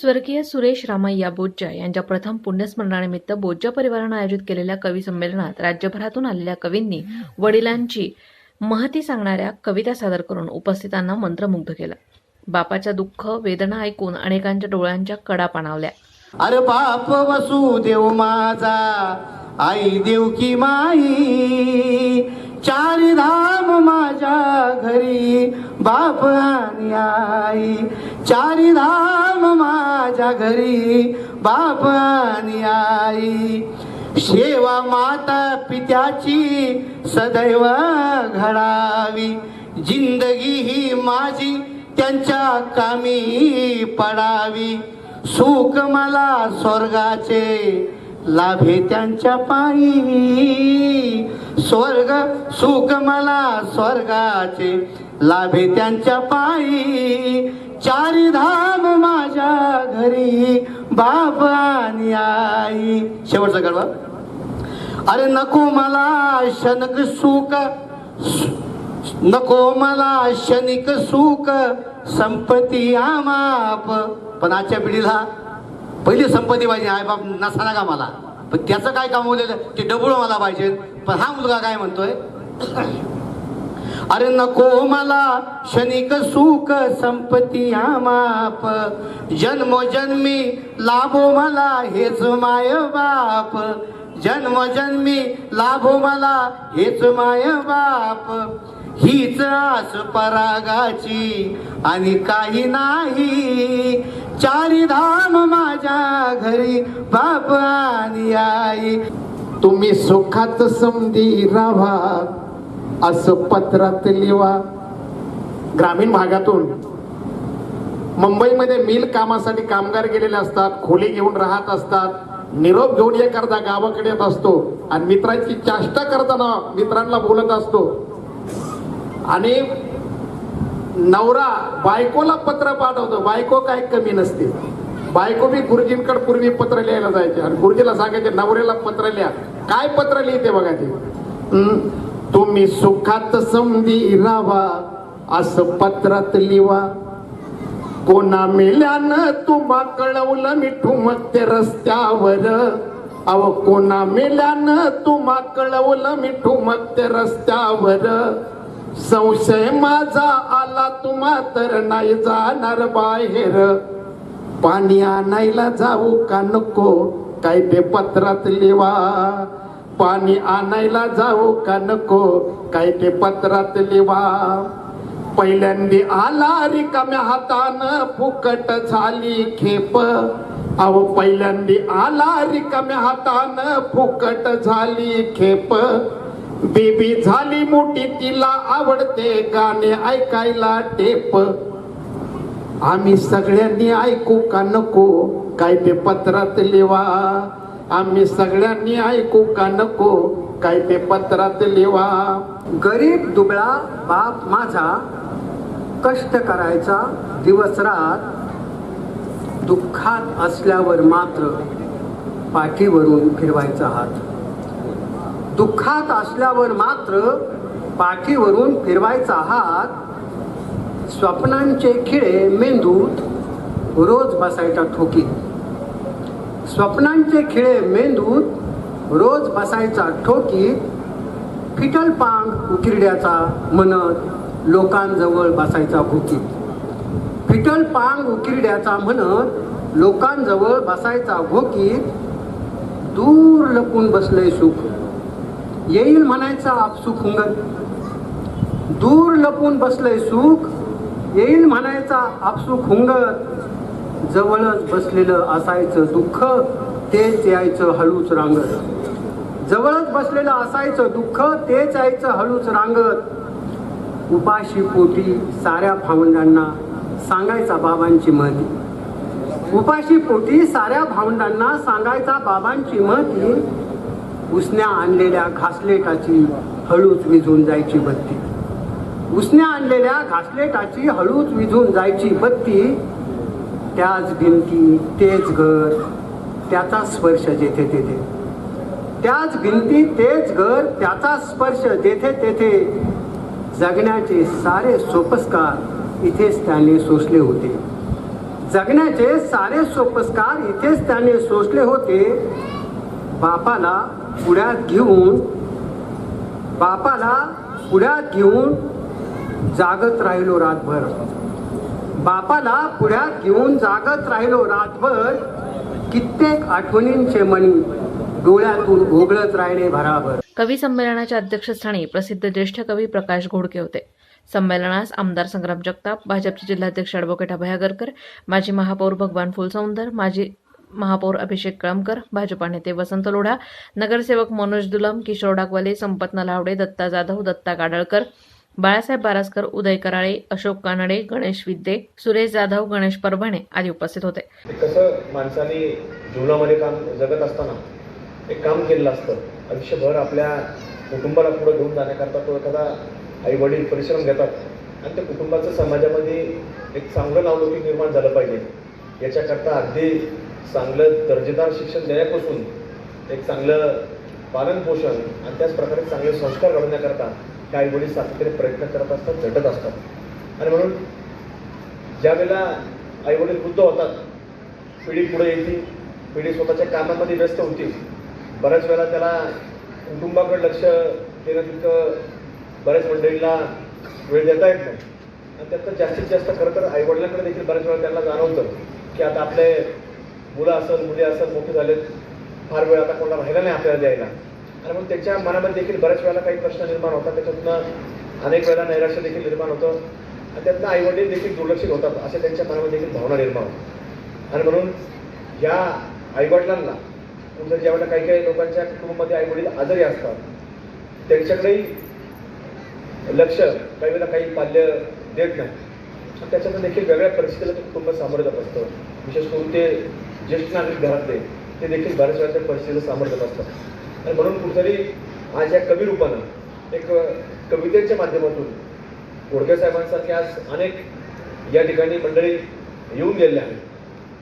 स्वर्गीय सुरेश रामय्या बोज्जा यांच्या प्रथम पुण्यस्मरणानिमित्त बोज्जा परिवारानं आयोजित केलेल्या कवी संमेलनात राज्यभरातून आलेल्या कवींनी वडिलांची महती सांगणाऱ्या कविता सादर करून उपस्थितांना मंत्रमुग्ध केलं. बापाच्या दुःख वेदना ऐकून अनेकांच्या डोळ्यांच्या कडा पाणावल्या. अरे बाप वसुदेव माझा आई देव की माई. चारी धाम माझ्या घरी बाप आणि आई. चारी धाम माझ्या घरी बाप आणि आई. शेवा माता पित्याची सदैव घडावी. जिंदगी ही माझी त्यांच्या कामी पडावी. सुख मला स्वर्गाचे लाभे त्यांच्या पायी. स्वर्ग सुख मला स्वर्गाचे लाभे त्यांच्या पायी. चारी धाम माझ्या घरी बाप आणि आई. शेवटचा गडवा. अरे नको मला शनक सुख नको मला क्षणिक सुख संपत्ती आमाप. पण आजच्या पिढीला पहिली संपत्ती पाहिजे आई बाप नसाना का मला? पण त्याचं काय कमवलेलं ते डबुळ मला पाहिजे. पण हा मुलगा काय म्हणतोय? अरे नको मला क्षणिक सुख संपत्ती आमाप जन्मोजन्मी लाभो मला हेच माय बाप. जन्मोजन्मी लाभो मला हेच माय बाप. हीच आस परागाची आणि काही नाही. चारी धाम माझ्या घरी बाप आणि आई. तुम्ही सुखात समधी राहा. असं पत्रात लिवा. ग्रामीण भागातून. मुंबईमध्ये मिल कामासाठी कामगार गेलेले असतात खोली घेऊन राहत असतात. निरोप घेऊन एखादा गावाकडे येत असतो आणि मित्रांची चाष्टा करताना मित्रांना बोलत असतो. आणि नवरा बायकोला पत्र पाठवतो. बायको काय कमी नसते. बायको बी गुरुजींकडे पूर्वी पत्र लिहायला जायचे आणि गुरुजीला सांगायचे नवऱ्याला पत्र लिहा. काय पत्र लिहिते बघा ते? तुम्ही सुखात समधी राहा असं पत्रात लिवा. कोणा मेल्यानं तुम्हा कळवलं मिठू मग ते रस्त्यावर. अव कोणा मेल्यानं तुम्हा कळवलं मिठू मग ते रस्त्यावर. संशय माझा आला तुम्हा तर नाही जाणार बाहेर. पाणी आणायला जाऊ का नको काय ते पत्रात लिवा. पाणी आणायला जाऊ का नको? काय ते पत्रात लिवा. पहिल्यांदी आला रिकाम्या हातानं फुकट झाली खेप. अहो पहिल्यांदी आला रिकाम्या हातानं फुकट झाली खेप. बेबी झाली मोठी तिला आवडते गाणे ऐकायला टेप. आम्ही सगळ्यांनी ऐकू का नको? काय ते पत्रात लिवा. आम्ही सगळ्यांनी ऐकू का नको? काही ते पत्रात लिवा. गरीब दुबळा बाप माझा कष्ट करायचा दिवस रात दुःखात असल्यावर मात्र पाठीवरून फिरवायचा हात. दुःखात असल्यावर मात्र पाठीवरून फिरवायचा हात. स्वप्नांचे खिळे मेंदूत रोज बसायचा ठोकीत स्वप्नांचे खिळे मेंदूत रोज बसायचा ठोकी फिटल पांग उकिरड्याचा म्हणत लोकांजवळ बसायचा भुकीत फिटल पांग उकिरड्याचा म्हणत लोकांजवळ बसायचा भोकीत दूर लपून बसले सुख. येईल म्हणायचा आपसुख हुंगत दूर लपून बसले सुख येईल म्हणायचा आपसुख हुंगत जवळच बसलेलं असायचं दुःख तेच यायचं हळूच रांगत. जवळच बसलेलं असायचं दुःख तेच यायचं हळूच रांगत. उपाशी पोटी साऱ्या भावंडांना सांगायचा बाबांची महती उपाशी पोटी साऱ्या भावंडांना सांगायचा बाबांची महती उसण्या आणलेल्या घासलेटाची हळूच विझून जायची बत्ती. उसण्या आणलेल्या घासलेटाची हळूच विझून जायची बत्ती. त्याच भिंती तेच घर त्याचा स्पर्श जेथे तेथे. त्याच भिंती तेच घर त्याचा स्पर्श जेथे तेथे. जगण्याचे सारे सोपस्कार इथेच त्याने सोसले होते. जगण्याचे सारे सोपस्कार इथेच त्याने सोसले होते. बापाला पुढ्यात घेऊन बापाला पुढ्यात घेऊन जागत राहिलो रातभर. बापाला पुढ्यात घेऊन जागत राहिलो रातभर कित्येक आठवणींचे मणी डोळ्यातून ओघळत राहिले भराभर. कवी संमेलनाच्या अध्यक्षस्थानी प्रसिद्ध ज्येष्ठ कवी प्रकाश घोडके होते. संमेलनास आमदार संग्राम जगताप भाजपचे जिल्हाध्यक्ष अॅडव्होकेट अभयागरकर माजी महापौर भगवान फुलसौंदर माजी महापौर अभिषेक कळमकर भाजपा नेते वसंत लोढा नगरसेवक मनोज दुलम किशोर डागवाले संपत नलावडे दत्ता जाधव दत्ता गाडळकर बाळासाहेब बारासकर उदय कराळे अशोक कानडे गणेश विद्ये सुरेश जाधव गणेश परभणे आदी उपस्थित होते. कसं माणसाने जीवनामध्ये काम जगत असताना एक काम केलेलं असतं. आयुष्यभर आपल्या कुटुंबाला पुढे घेऊन जाण्याकरता तो एखादा आई वडील परिश्रम घेतात. आणि त्या कुटुंबाचं समाजामध्ये एक चांगलं नावलौकिक निर्माण झालं पाहिजे. याच्याकरता अगदी चांगलं दर्जेदार शिक्षण देण्यापासून एक चांगलं पालनपोषण आणि त्याच प्रकारे चांगले संस्कार घडवण्याकरता हे वडील सातत्याने प्रयत्न करत असतात झटत असतात. आणि म्हणून ज्या वेळेला आई वडील वृद्ध होतात पिढी पुढे येते पिढी स्वतःच्या कामामध्ये व्यस्त होती बऱ्याच वेळेला त्याला कुटुंबाकडे लक्ष देणं तितकं बऱ्याच मंडळीला वेळ देता येत नाही. आणि त्यातनं जास्तीत जास्त खरं तर आईवडिलांकडे देखील बऱ्याच वेळा त्यांना जाणवतं की आता आपले मुलं असत मुली असत मोठे झालेत फार वेळ आता कोणाला राहिला नाही आपल्याला द्यायला. आणि मग त्याच्या मनामध्ये देखील बऱ्याच वेळेला काही प्रश्न निर्माण होतात. त्याच्यातनं अनेक वेळेला नैराश्य देखील निर्माण होतं. आणि त्यातनं आईवडील देखील दुर्लक्षित होतात. असे त्यांच्या मनामध्ये देखील भावना निर्माण होतात. आणि म्हणून या आईवडिलांना ज्या ज्यावेळेला काही काही लोकांच्या कुटुंबामध्ये आईवडील आजारी असतात त्यांच्याकडेही लक्ष काही वेळेला काही पाल्य देत नाही. आणि त्याच्यातून देखील वेगळ्या परिस्थितीला ते कुटुंब सामोरं जात असतं. विशेष करून ते ज्येष्ठ नागरिक घरातले ते देखील बऱ्याच वेळा त्या परिस्थितीला सामोरं जात असतात. आणि म्हणून कुठेतरी आज या कवी रूपानं एक कवितेच्या माध्यमातून गोडके साहेबांसारखे आज अनेक या ठिकाणी मंडळी येऊन गेलेले आहेत.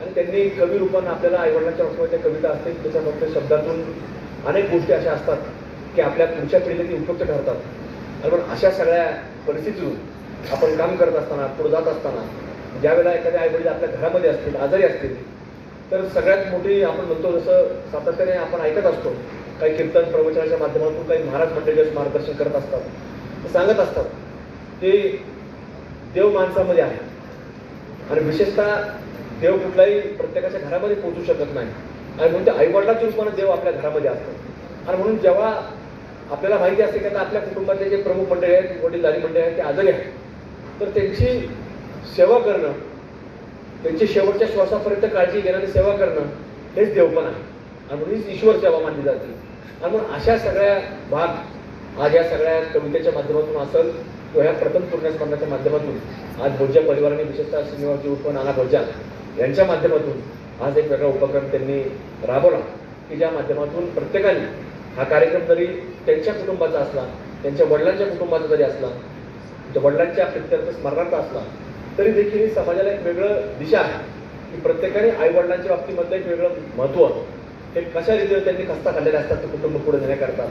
आणि त्यांनी कवी रूपानं आपल्याला आईवडिलांच्या बाबतीत कविता असतील त्याच्यामध्ये शब्दातून अनेक गोष्टी अशा असतात की आपल्या पुढच्या पिढीला ती उपयुक्त ठरतात. आणि म्हणून अशा सगळ्या परिस्थितीतून आपण काम करत असताना पुढे जात असताना ज्यावेळेला एखाद्या आईवडील आपल्या घरामध्ये असतील आजारी असतील तर सगळ्यात मोठी आपण म्हणतो जसं सातत्याने आपण ऐकत असतो काही कीर्तन प्रवचनाच्या माध्यमातून काही महाराज मंडळी मार्गदर्शन करत असतात. ते सांगत असतात ते देव माणसामध्ये आहे. आणि विशेषतः देव कुठलाही प्रत्येकाच्या घरामध्ये पोहोचू शकत नाही. आणि म्हणून ते आईवडिलाच्या रूपाने देव आपल्या घरामध्ये असतात. आणि म्हणून जेव्हा आपल्याला माहिती असते की आता आपल्या कुटुंबातले जे प्रमुख मंडळी आहेत वडीलधारी मंडळी आहेत ते आजारी आहेत. तर त्यांची सेवा करणं त्यांची शेवटच्या श्वासापर्यंत काळजी घेणं आणि सेवा करणं हेच देवपण आहे. आणि म्हणून हीच ईश्वर सेवा मानली जाते. आणि अशा सगळ्या भाग आज या सगळ्या कवितेच्या माध्यमातून असेल किंवा ह्या प्रथम पूर्णस्मरणाच्या माध्यमातून आज भोजा परिवाराने विशेषतः श्रीनिवासजी उर्फ नाना भोजा यांच्या माध्यमातून आज एक वेगळा उपक्रम त्यांनी राबवला की ज्या माध्यमातून प्रत्येकाने हा कार्यक्रम जरी त्यांच्या कुटुंबाचा असला त्यांच्या वडिलांच्या कुटुंबाचा जरी असला त्या वडिलांच्या प्रित्यर्थ स्मरणार्थ असला तरी देखील समाजाला एक वेगळं दिशा आहे की प्रत्येकाने आई वडिलांच्या बाबतीमधलं एक वेगळं महत्त्व हे कशा रीतीने त्यांनी खस्ता खाल्लेले असतात ते कुटुंब पुढे नेण्याकरता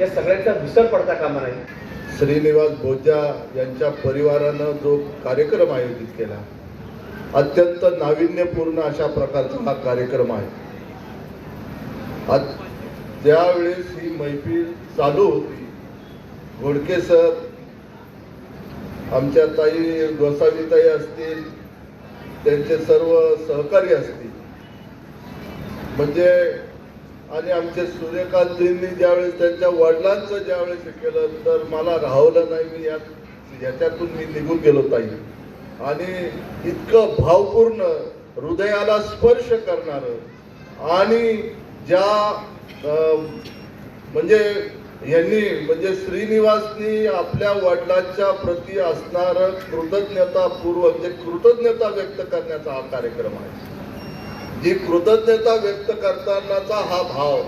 या सगळ्यांचा विसर पडता कामा नाही श्रीनिवास भोजा यांच्या परिवारानं जो कार्यक्रम आयोजित केला अत्यंत नाविन्यपूर्ण अशा प्रकारचा हा कार्यक्रम आहे. त्यावेळेस ज्यावेळेस ही मैफिल चालू होती घोडके सर आमच्या ताई गोसावीताई असतील त्यांचे सर्व सहकारी असतील म्हणजे आणि आमचे सूर्यकांतजींनी ज्यावेळेस त्यांच्या वडिलांचं ज्यावेळेस केलं तर मला राहवलं नाही मी यात. याच्यातून मी निघून गेलो ताई. आणि इतकं भावपूर्ण हृदयाला स्पर्श करणारं आणि ज्या म्हणजे यांनी म्हणजे श्रीनिवासनी आपल्या वडिलांच्या प्रती असणारं कृतज्ञतापूर्वक म्हणजे कृतज्ञता व्यक्त करण्याचा हा कार्यक्रम आहे. जी कृतज्ञता व्यक्त करतानाचा हा भाव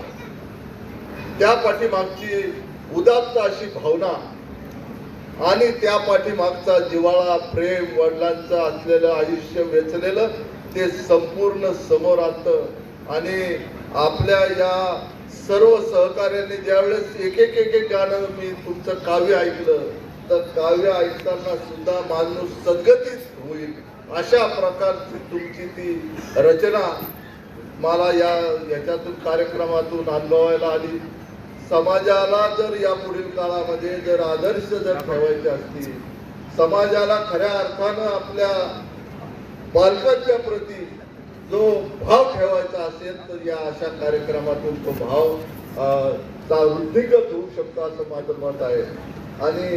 त्या पाठीमागची उदात्त अशी भावना आणि त्या पाठीमागचा जिवाळा प्रेम वडिलांचं असलेलं आयुष्य वेचलेलं ते संपूर्ण समोर आलं. आणि आपल्या या सर्व सहकार्याने ज्यावेळेस एक एक एक एक गाणं मी तुमचं काव्य ऐकलं तर काव्य ऐकताना सुद्धा माणूस सद्गतीच होईल. अशा प्रकारची तुमची ती रचना मला या याच्यातून कार्यक्रमातून अनुभवायला आली. समाजाला जर या पुढील काळामध्ये जर आदर्श जर ठेवायचे असतील समाजाला खऱ्या अर्थानं आपल्या बालकांच्या प्रती जो भाव ठेवायचा असेल तर या अशा कार्यक्रमातून तो भाव चा वृद्धिगत होऊ शकतो असं माझं मत आहे. आणि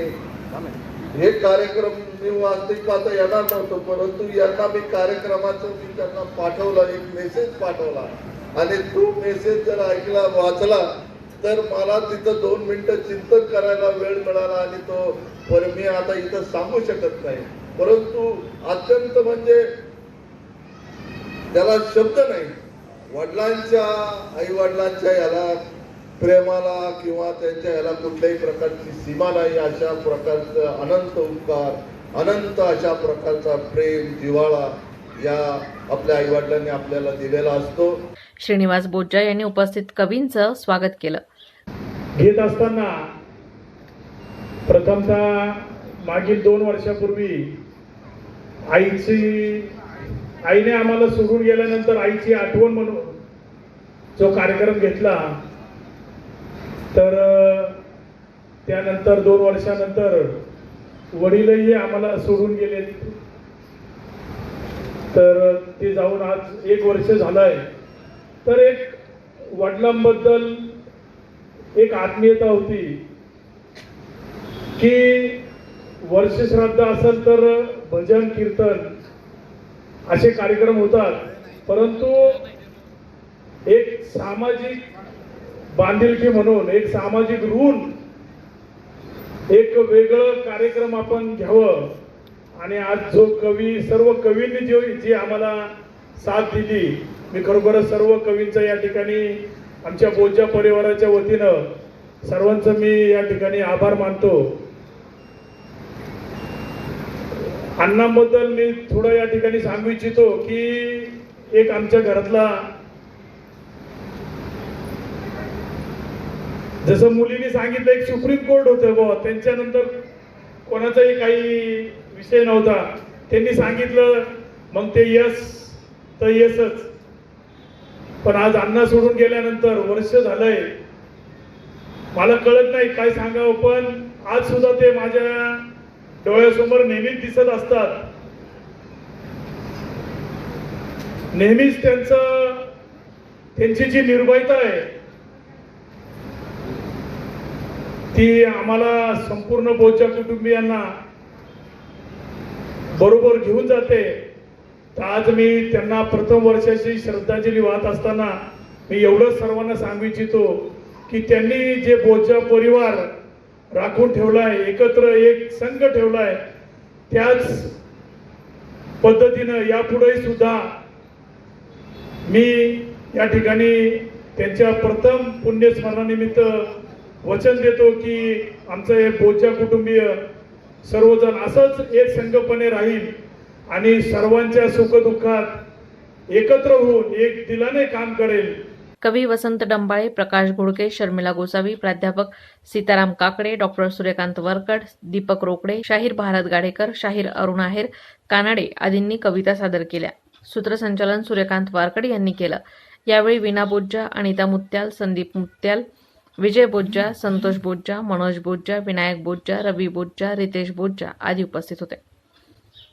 हे कार्यक्रम मी वास्तविक पाहता येणार नव्हतो परंतु यांना मी कार्यक्रमाचं मी त्यांना पाठवला एक मेसेज पाठवला. आणि तो मेसेज जर ऐकला वाचला तर मला तिथं दोन मिनटं चिंतन करायला वेळ मिळाला आणि तो पर मी आता इथं सांगू शकत नाही. परंतु अत्यंत म्हणजे त्याला शब्द नाही. वडिलांच्या आई वडिलांच्या याला प्रेमाला किंवा त्यांच्या याला कुठल्याही प्रकारची सीमा नाही अशा प्रकारचं अनंत उपकार अनंत अशा प्रकारचा प्रेम जिव्हाळा या आपल्या आई वडिलांनी आपल्याला दिलेला असतो. श्रीनिवास बोज्जा यांनी उपस्थित कवींचं स्वागत केलं. घेत असताना प्रथमतः मागील दोन वर्षापूर्वी आईची आईने आम्हाला सोडून गेल्यानंतर आईची आठवण म्हणून जो कार्यक्रम घेतला तर त्यानंतर दोन वर्षानंतर वडीलही आम्हाला सोडून गेले. तर ते जाऊन आज एक वर्ष झालंय. तर एक वडिलांबद्दल एक आत्मीयता होती की वर्ष श्राद्ध असेल तर भजन कीर्तन असे कार्यक्रम होतात. परंतु एक सामाजिक बांधिलकी म्हणून एक सामाजिक ऋण एक वेगळं कार्यक्रम आपण घ्यावं. आणि आज जो कवी सर्व कवींनी जो जी आम्हाला साथ दिली मी खरोखरच सर्व कवींचा या ठिकाणी आमच्या बोजा परिवाराच्या वतीनं सर्वांचं मी या ठिकाणी आभार मानतो. अण्णांबद्दल मी थोडं या ठिकाणी सांगू इच्छितो की एक आमच्या घरातला जसं मुलीने सांगितलं एक सुप्रीम कोर्ट होतं बुवा. त्यांच्यानंतर कोणाचाही काही विषय नव्हता. त्यांनी सांगितलं मग ते यस तर येसच. पण आज अण्णा सोडून गेल्यानंतर वर्ष झालंय. मला कळत नाही काय सांगावं पण आज सुद्धा ते माझ्या डोळ्यासमोर नेहमीच दिसत असतात. नेहमीच त्यांचं त्यांची जी निर्भयता आहे ती आम्हाला संपूर्ण बोच्या कुटुंबियांना बरोबर घेऊन जाते. तर आज मी त्यांना प्रथम वर्षाची श्रद्धांजली वाहत असताना मी एवढंच सर्वांना सांगू इच्छितो की त्यांनी जे बोचा परिवार राखून ठेवलाय एकत्र एक संघ ठेवलाय त्याच पद्धतीनं यापुढेही सुद्धा मी या ठिकाणी त्यांच्या प्रथम पुण्यस्मरणानिमित्त वचन देतो की आमचं हे बोचा कुटुंबीय सर्वजण असंच एक संघपणे राहील आणि सर्वांच्या सुखदुःखात एकत्र होऊन एक दिलाने काम करेल. कवी वसंत डंबाळे प्रकाश घोडके शर्मिला गोसावी प्राध्यापक सीताराम काकडे डॉक्टर सूर्यकांत वरकड दीपक रोकडे शाहीर भारत गाडेकर शाहीर अरुण आहेर कानाडे आदींनी कविता सादर केल्या. सूत्रसंचालन सूर्यकांत वारकड यांनी केलं. यावेळी विना बोज्जा अनिता मुत्याल संदीप मुत्याल विजय बोज्जा संतोष बोज्जा मनोज बोज्जा विनायक बोज्जा रवी बोज्जा रितेश बोज्जा आदी उपस्थित होते.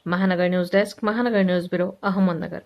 Mahanagar news desk Mahanagar news bureau Ahmednagar.